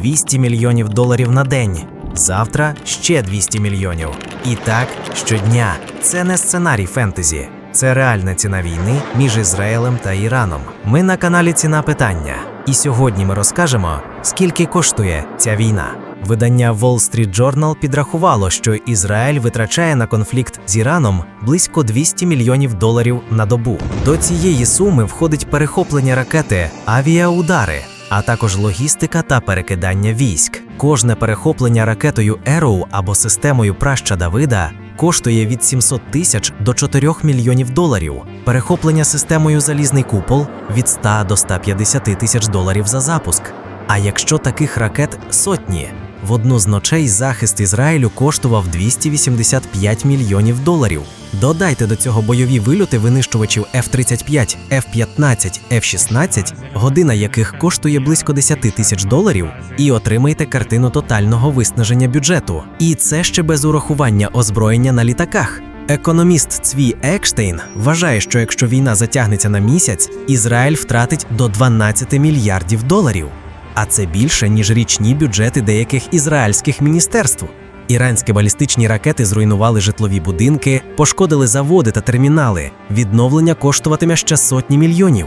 200 мільйонів доларів на день. Завтра ще 200 мільйонів. І так щодня. Це не сценарій фентезі. Це реальна ціна війни між Ізраїлем та Іраном. Ми на каналі Ціна Питання. І сьогодні ми розкажемо, скільки коштує ця війна. Видання Wall Street Journal підрахувало, що Ізраїль витрачає на конфлікт з Іраном близько 200 мільйонів доларів на добу. До цієї суми входить перехоплення ракети, авіаудари, а також логістика та перекидання військ. Кожне перехоплення ракетою Arrow або системою праща Давида коштує від 700 тисяч до 4 мільйонів доларів. Перехоплення системою залізний купол від 100 до 150 тисяч доларів за запуск. А якщо таких ракет сотні, в одну з ночей захист Ізраїлю коштував 285 мільйонів доларів. Додайте до цього бойові вильоти винищувачів F-35, F-15, F-16, година яких коштує близько 10 тисяч доларів, і отримайте картину тотального виснаження бюджету. І це ще без урахування озброєння на літаках. Економіст Цві Екштейн вважає, що якщо війна затягнеться на місяць, Ізраїль втратить до 12 мільярдів доларів. А це більше, ніж річні бюджети деяких ізраїльських міністерств. Іранські балістичні ракети зруйнували житлові будинки, пошкодили заводи та термінали. Відновлення коштуватиме ще сотні мільйонів.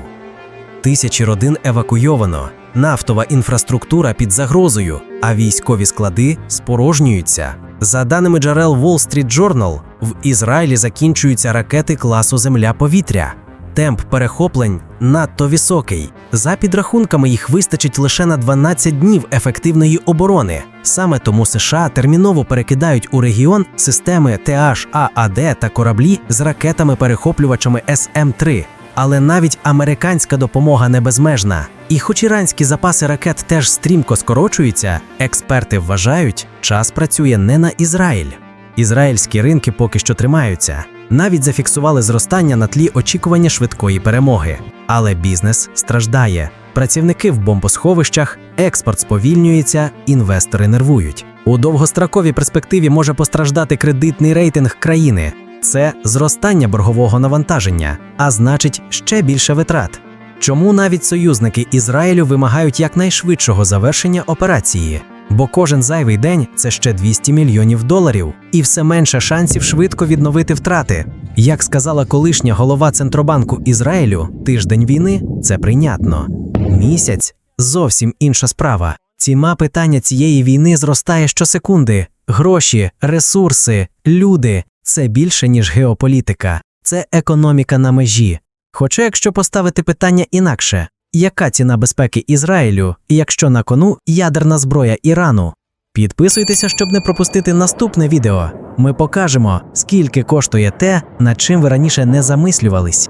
Тисячі родин евакуйовано, нафтова інфраструктура під загрозою, а військові склади спорожнюються. За даними джерел Wall Street Journal, в Ізраїлі закінчуються ракети класу Земля-повітря. Темп перехоплень надто високий. За підрахунками, їх вистачить лише на 12 днів ефективної оборони. Саме тому США терміново перекидають у регіон системи TH-AAD та кораблі з ракетами-перехоплювачами SM-3. Але навіть американська допомога не безмежна. І хоч іранські запаси ракет теж стрімко скорочуються, експерти вважають, час працює не на Ізраїль. Ізраїльські ринки поки що тримаються, навіть зафіксували зростання на тлі очікування швидкої перемоги. Але бізнес страждає. Працівники в бомбосховищах, експорт сповільнюється, інвестори нервують. У довгостроковій перспективі може постраждати кредитний рейтинг країни. Це зростання боргового навантаження, а значить, ще більше витрат. Чому навіть союзники Ізраїлю вимагають якнайшвидшого завершення операції? Бо кожен зайвий день це ще 200 мільйонів доларів, і все менше шансів швидко відновити втрати. Як сказала колишня голова Центробанку Ізраїлю, тиждень війни це прийнятно. Місяць зовсім інша справа. Ціна питання цієї війни зростає щосекунди. Гроші, ресурси, люди це більше, ніж геополітика, це економіка на межі. Хоча, якщо поставити питання інакше, яка ціна безпеки Ізраїлю, якщо на кону ядерна зброя Ірану? Підписуйтеся, щоб не пропустити наступне відео. Ми покажемо, скільки коштує те, над чим ви раніше не замислювались.